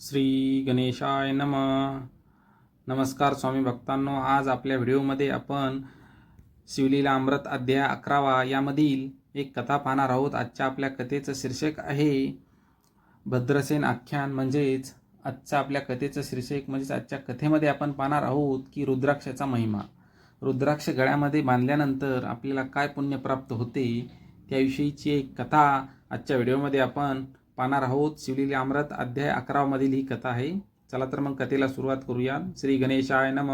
श्री गणेशाय नम. नमस्कार स्वामी भक्तांनो आज आपल्या व्हिडिओमध्ये आपण शिवलीला अमृत अध्याय अकरावा यामधील एक कथा पाहणार आहोत. आजच्या आपल्या कथेचं शीर्षक आहे भद्रसेन आख्यान म्हणजेच आजच्या आपल्या कथेचं शीर्षक म्हणजेच आजच्या कथेमध्ये आपण पाहणार आहोत की रुद्राक्षाचा महिमा. रुद्राक्ष गळ्यामध्ये बांधल्यानंतर आपल्याला काय पुण्य प्राप्त होते त्याविषयीची एक कथा आजच्या व्हिडिओमध्ये आपण पाहणार आहोत. शिवलेली अमृत अध्याय अकरामधील ही कथा आहे. चला तर मग कथेला सुरुवात करूया. श्री गणेशाय नम.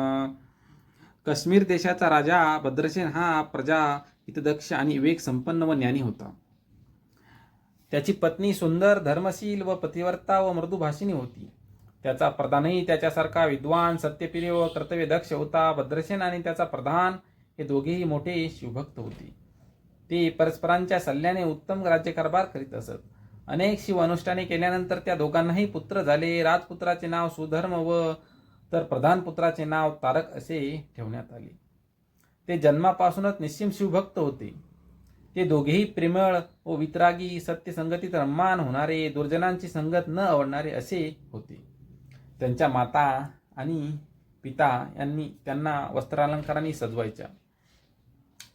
काश्मीर देशाचा राजा भद्रसेन हा प्रजा हितदक्ष आणि विवेक संपन्न व ज्ञानी होता. त्याची पत्नी सुंदर धर्मशील व पतिव्रता व मृदुभाषिणी होती. त्याचा प्रधानही त्याच्यासारखा विद्वान सत्यप्रिय व कर्तव्यदक्ष होता. भद्रसेन आणि त्याचा प्रधान हे दोघेही मोठे शिवभक्त होते. ते परस्परांच्या सल्ल्याने उत्तम राज्यकारभार करीत असत. अनेक शिव अनुष्ठाने केल्यानंतर त्या दोघांनाही पुत्र झाले. राजपुत्राचे नाव सुधर्म व तर प्रधान पुत्राचे नाव तारक असे ठेवण्यात आले. ते जन्मापासूनच निश्चिम शिवभक्त होते. ते दोघेही प्रेमळ व वितरागी सत्यसंगतीत रम्मान होणारे दुर्जनांची संगत न आवडणारे असे होते. त्यांच्या माता आणि पिता यांनी त्यांना वस्त्रालंकारांनी सजवायच्या.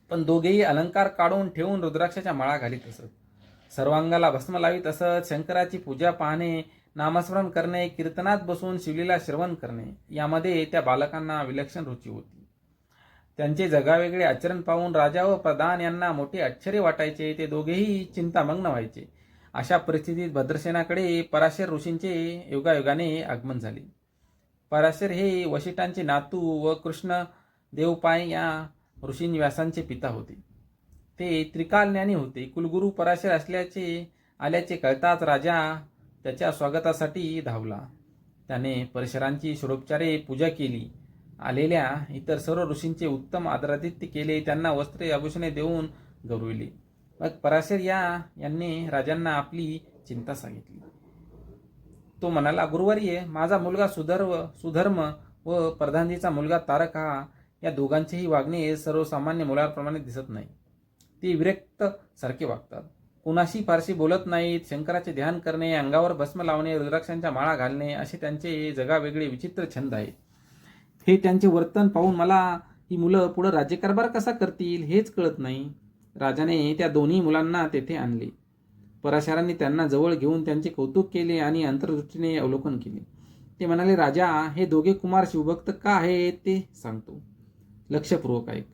पण दोघेही अलंकार काढून ठेवून रुद्राक्षाच्या माळा घालीत असत. सर्वांगाला भस्म लावित असत शंकराची पूजा पाहणे नामस्मरण करणे कीर्तनात बसून शिवलीला श्रवण करणे यामध्ये त्या बालकांना विलक्षण रुची होती. त्यांचे जगावेगळे आचरण पाहून राजा व प्रधान यांना मोठे आश्चर्य वाटायचे ते दोघेही चिंतामग्न व्हायचे. अशा परिस्थितीत भद्रसेनाकडे पराशर ऋषींचे योगायोगाने आगमन झाले. पराशर हे वशिष्ठांचे नातू व कृष्ण देवपाय या ऋषीं व्यासांचे पिता होते. ते त्रिकालज्ञानी होते. कुलगुरू पराशर असल्याचे आल्याचे कळताच राजा त्याच्या स्वागतासाठी धावला. त्याने परशरांची षोडोपचारे पूजा केली. आलेल्या इतर सर्व ऋषींचे उत्तम आदरातिथ्य केले. त्यांना वस्त्रे आभूषणे देऊन गौरविले. मग पराशर या यांनी राजांना आपली चिंता सांगितली. तो म्हणाला गुरुवारी माझा मुलगा सुधर्व सुधर्म व प्रधानजीचा मुलगा तारक हा या दोघांचेही वागणे सर्वसामान्य मुलाप्रमाणे दिसत नाही. ते विरक्त सारखे वागतात. कुणाशी फारशी बोलत नाहीत शंकराचे ध्यान करणे अंगावर भस्म लावणे रुद्राक्षांच्या माळा घालणे असे त्यांचे जगावेगळे विचित्र छंद आहेत. हे त्यांचे वर्तन पाहून मला ही मुलं पुढं राज्यकारभार कसा करतील हेच कळत नाही. राजाने त्या दोन्ही मुलांना तेथे आणले. पराशरांनी त्यांना जवळ घेऊन त्यांचे कौतुक केले आणि अंतर्दृष्टीने अवलोकन केले. ते म्हणाले राजा हे दोघे कुमार शिवभक्त का आहेत ते सांगतो. लक्षपूर्वक ऐक.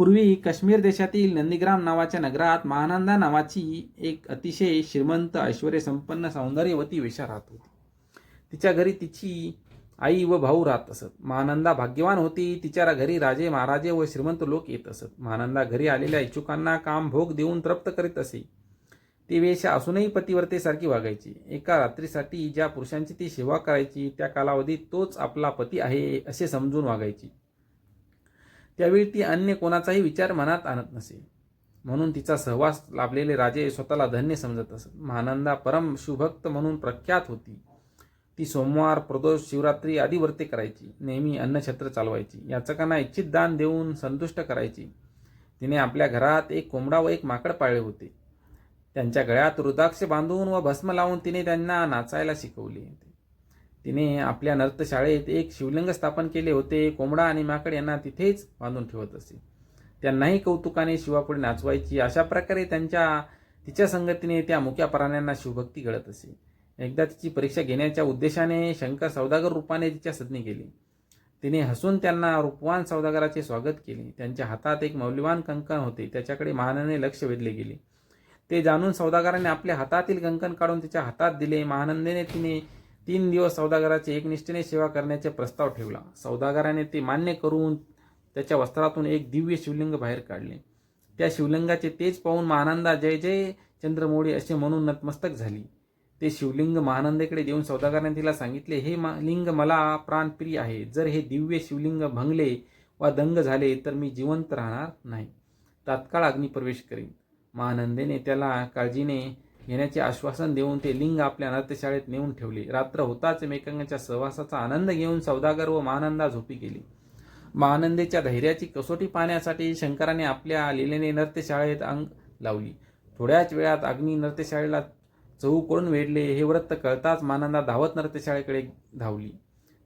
पूर्वी काश्मीर देशातील नंदीग्राम नावाच्या नगरात महानंदा नावाची एक अतिशय श्रीमंत ऐश्वर्यसंपन्न सौंदर्यवती वेशा राहत होती. तिच्या घरी तिची आई व भाऊ राहत असत. महानंदा भाग्यवान होती तिच्या घरी राजे महाराजे व श्रीमंत लोक येत असत. महानंदा घरी आलेल्या इच्छुकांना काम भोग देऊन तृप्त करीत असे. ती वेशा असूनही पतिव्रतेसारखी वागायची. एका रात्रीसाठी ज्या पुरुषांची ती सेवा करायची त्या कालावधीत तोच आपला पती आहे असे समजून वागायची. त्यावेळी ती अन्य कोणाचाही विचार मनात आणत नसे. म्हणून तिचा सहवास लाभलेले राजे स्वतःला धन्य समजत असत. महानंदा परम शिवभक्त म्हणून प्रख्यात होती. ती सोमवार प्रदोष शिवरात्री आदी व्रते करायची. नेहमी अन्नछत्र चालवायची. याचकांना इच्छित दान देऊन संतुष्ट करायची. तिने आपल्या घरात एक कोंबडा व एक माकड पाळले होते. त्यांच्या गळ्यात रुदाक्ष बांधून व भस्म लावून तिने त्यांना नाचायला शिकवले तिने आपल्या नर्तशाळेत एक शिवलिंग स्थापन केले होते. कोंबडा आणि माकड यांना तिथेच बांधून ठेवत असे. त्यांनाही कौतुकाने शिवापुढे नाचवायची अशा प्रकारे त्यांच्या तिच्या संगतीने त्या मुक्या प्राण्यांना शिवभक्ती घडत असे. एकदा तिची परीक्षा घेण्याच्या उद्देशाने शंकर सौदागर रूपाने तिच्या सदनी केली तिने हसून त्यांना रूपवान सौदागराचे स्वागत केले. त्यांच्या हातात एक मौल्यवान कंकण होते. त्याच्याकडे महानंदाने लक्ष वेधले गेले. ते जाणून सौदागराने आपल्या हातातील कंकण काढून तिच्या हातात दिले. महानंदेने तिने तीन दिवस सौदागराची एकनिष्ठेने सेवा करण्याचे प्रस्ताव ठेवला. सौदागराने ते मान्य करून त्याच्या वस्त्रातून एक दिव्य शिवलिंग बाहेर काढले. त्या शिवलिंगाचे तेज पाहून महानंदा जय जय चंद्रमोळी असे म्हणून नतमस्तक झाली. ते शिवलिंग महानंदेकडे देऊन सौदागराने तिला सांगितले हे मा लिंग मला प्राणप्रिय आहे. जर हे दिव्य शिवलिंग भंगले वा दंग झाले तर मी जिवंत राहणार नाही. तात्काळ अग्निप्रवेश करीन. महानंदेने त्याला काळजीने घेण्याचे आश्वासन देऊन ते लिंग आपल्या नर्तशाळेत नेऊन ठेवले. रात्र होताच एकमेकांच्या सहवासाचा आनंद घेऊन सौदागर व महानंदा झोपी गेली. महानंदेच्या धैर्याची कसोटी पाहण्यासाठी शंकराने आपल्या लिलेने नर्तशाळेत अंग लावली. थोड्याच वेळात अग्नी नर्तशाळेला चहूकडून वेढले हे व्रत कळताच मानंदा धावत नृत्यशाळेकडे धावली.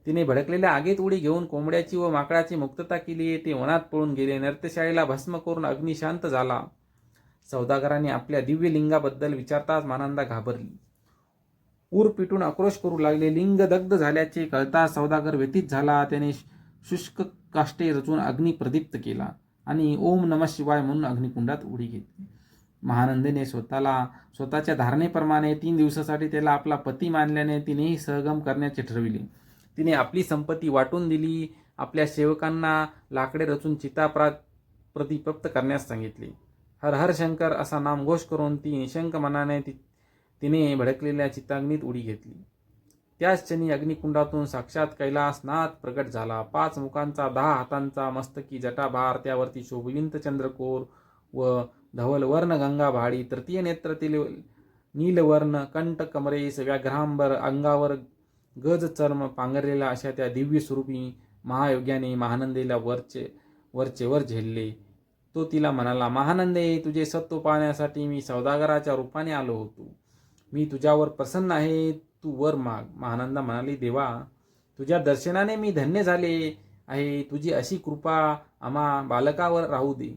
तिने भडकलेल्या आगीत उडी घेऊन कोंबड्याची व माकडाची मुक्तता केली. ते वनात पळून गेले. नृत्यशाळेला भस्म करून अग्नी शांत झाला. सौदागरांनी आपल्या दिव्य लिंगाबद्दल विचारताच मानंदा घाबरली. ऊर पिटून आक्रोश करू लागले. लिंग दग्ध झाल्याचे कळता सौदागर व्यतीत झाला. त्याने शुष्क काष्टे रचून अग्नी प्रदीप्त केला आणि ओम नम शिवाय म्हणून अग्निकुंडात उडी घेतली. महानंदीने स्वतःला स्वतःच्या धारणेप्रमाणे तीन दिवसासाठी त्याला आपला पती मानल्याने तिनेही सहगम करण्याचे ठरविले. तिने आपली संपत्ती वाटून दिली. आपल्या सेवकांना लाकडे रचून चिता प्रा प्रतिपप्त करण्यास सांगितले. हर हर शंकर असा नामघोष करून ती निशंक मनाने ति तिने भडकलेल्या चित्ताग्नीत उडी घेतली. त्याच क्षणी अग्निकुंडातून साक्षात कैलासनाथ प्रगट झाला. पाच मुखांचा दहा हातांचा मस्तकी जटाभार त्यावरती शोभविंत चंद्रकोर व धवल वर्ण गंगा भाडी तृतीय नेत्रातील नीलवर्ण कंठ कमरेस व्याघ्रांबर अंगावर गज चर्म पांघरलेला अशा त्या दिव्य स्वरूपी महायोग्याने महानंदेला वरचे वरचेवर झेलले. तो तिला म्हणाला महानंदे तुझे सत्व पाहण्यासाठी मी सौदागराच्या रूपाने आलो होतो. मी तुझ्यावर प्रसन्न आहे तू वर माग. महानंदा म्हणाली देवा तुझ्या दर्शनाने मी धन्य झाले आहे. तुझी अशी कृपा आम्हा बालकावर राहू दे.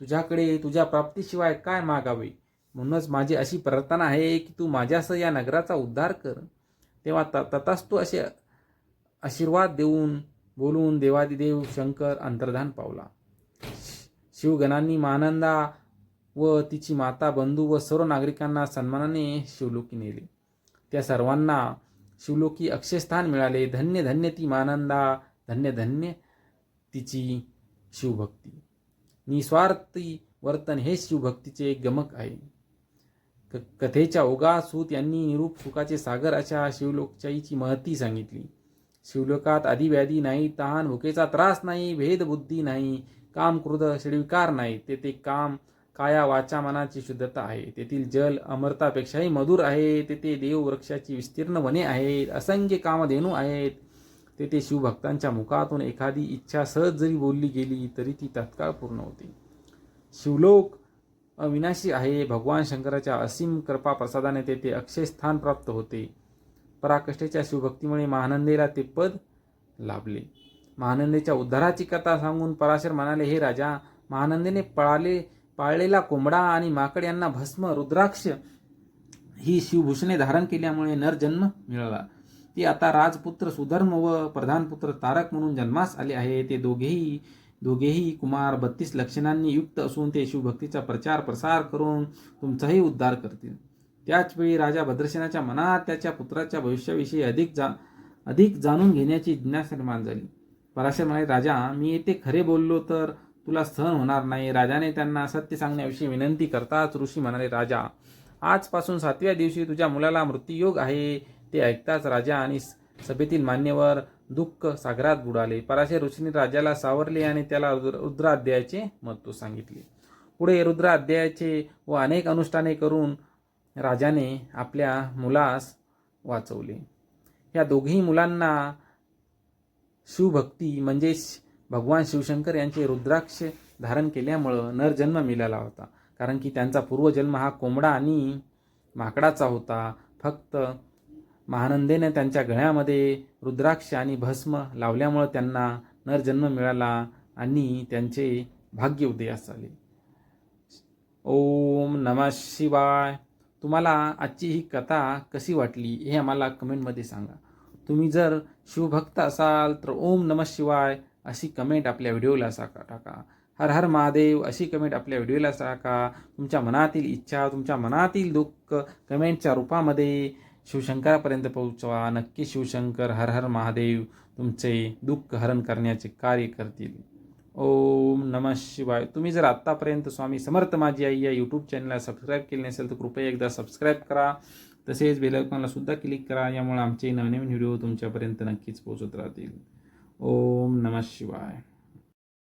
तुझ्याकडे तुझ्या प्राप्तीशिवाय काय मागावे? म्हणूनच माझी अशी प्रार्थना आहे की तू माझ्यासह या नगराचा उद्धार कर. तेव्हा त तथास्तू असे आशीर्वाद देऊन बोलून देवादिदेव शंकर अंतर्धान पावला. शिवगणांनी मानंदा व तिची माता बंधू व सर्व नागरिकांना सन्मानाने शिवलोकी नेले. त्या सर्वांना शिवलोकी अक्षयस्थान मिळाले. धन्य धन्य ती मानंदा धन्य धन्य तिची शिवभक्ती. निस्वार्थी वर्तन हे शिवभक्तीचे गमक आहे. क कथेच्या ओघा सूत यांनी निरूप सुखाचे सागर अशा शिवलोकशाहीची महती सांगितली. शिवलोकात आदिव्याधी नाही तहान भुकेचा त्रास नाही भेदबुद्धी नाही. काम क्रोध शिडविकार नाही. तेथे काम काया वाचा मनाची शुद्धता आहे. तेथील जल अमृतापेक्षाही मधुर आहे. तेथे देव वृक्षाची विस्तीर्ण वने आहेत. असंख्य कामधेनू आहेत. तेथे शिवभक्तांच्या मुखातून एखादी इच्छा सहज जरी बोलली गेली तरी ती तत्काळ पूर्ण होते. शिवलोक अविनाशी आहे. भगवान शंकराच्या असीम कृपा प्रसादाने तेथे अक्षय स्थान प्राप्त होते. पराकष्ठेच्या शिवभक्तीमुळे महानंदेला ते पद लाभले. महानंदेच्या उद्धाराची कथा सांगून पराशर म्हणाले हे राजा महानंदेने पळाले पाळलेला कोंबडा आणि माकड यांना भस्म रुद्राक्ष ही शिवभूषणे धारण केल्यामुळे नरजन्म मिळाला. ती आता राजपुत्र सुधर्म व प्रधानपुत्र तारक म्हणून जन्मास आले आहे. ते दोघेही दोघेही कुमार बत्तीस लक्षणांनी युक्त असून ते शिवभक्तीचा प्रचार प्रसार करून तुमचाही उद्धार करतील. त्याचवेळी राजा भद्रसेनाच्या मनात त्याच्या पुत्राच्या भविष्याविषयी अधिक जा अधिक जाणून घेण्याची जिज्ञासा निर्माण झाली. पराशर म्हणाले राजा मी येथे खरे बोललो तर तुला सहन होणार नाही. राजाने त्यांना सत्य सांगण्याविषयी विनंती करताच ऋषी म्हणाले राजा आजपासून सातव्या दिवशी तुझ्या मुलाला मृत्यूयोग आहे. ते ऐकताच राजा आणि सभेतील मान्यवर दुःख सागरात बुडाले. पराशर ऋषीने राजाला सावरले आणि त्याला रुद्र रुद्राध्यायाचे महत्त्व सांगितले. पुढे रुद्राध्यायाचे व अनेक अनुष्ठाने करून राजाने आपल्या मुलास वाचवले. या दोघी मुलांना शिवभक्ती म्हणजेच भगवान शिवशंकर यांचे रुद्राक्ष धारण केल्यामुळं नरजन्म मिळाला होता. कारण की त्यांचा पूर्वजन्म हा कोंबडा आणि माकडाचा होता. फक्त महानंदेने त्यांच्या गळ्यामध्ये रुद्राक्ष आणि भस्म लावल्यामुळं त्यांना नरजन्म मिळाला आणि त्यांचे भाग्य उदयास आले ओम नमः शिवाय. तुम्हाला आजची ही कथा कशी वाटली हे आम्हाला कमेंटमध्ये सांगा. तुम्ही जर शिवभक्त असाल तर ओम नमः शिवाय अशी कमेंट आपल्या व्हिडिओला साका टाका. हर हर महादेव अशी कमेंट आपल्या व्हिडिओला टाका तुमच्या मनातील इच्छा तुमच्या मनातील दुःख कमेंटच्या रूपामध्ये शिवशंकरापर्यंत पोहोचवा. नक्की शिवशंकर हर हर महादेव तुमचे दुःख हरण करण्याचे कार्य करतील. ओम नम शिवाय. तुम्ही जर आत्तापर्यंत स्वामी समर्थ माझी आई या यूट्यूब चॅनलला सबस्क्राईब केले नसेल तर कृपया एकदा सबस्क्राईब करा. तसेच बेलायकॉनला सुद्धा क्लिक करा. यामुळे आमचे नवनवीन व्हिडिओ तुमच्यापर्यंत नक्कीच पोहोचत राहतील. ओम नमः शिवाय.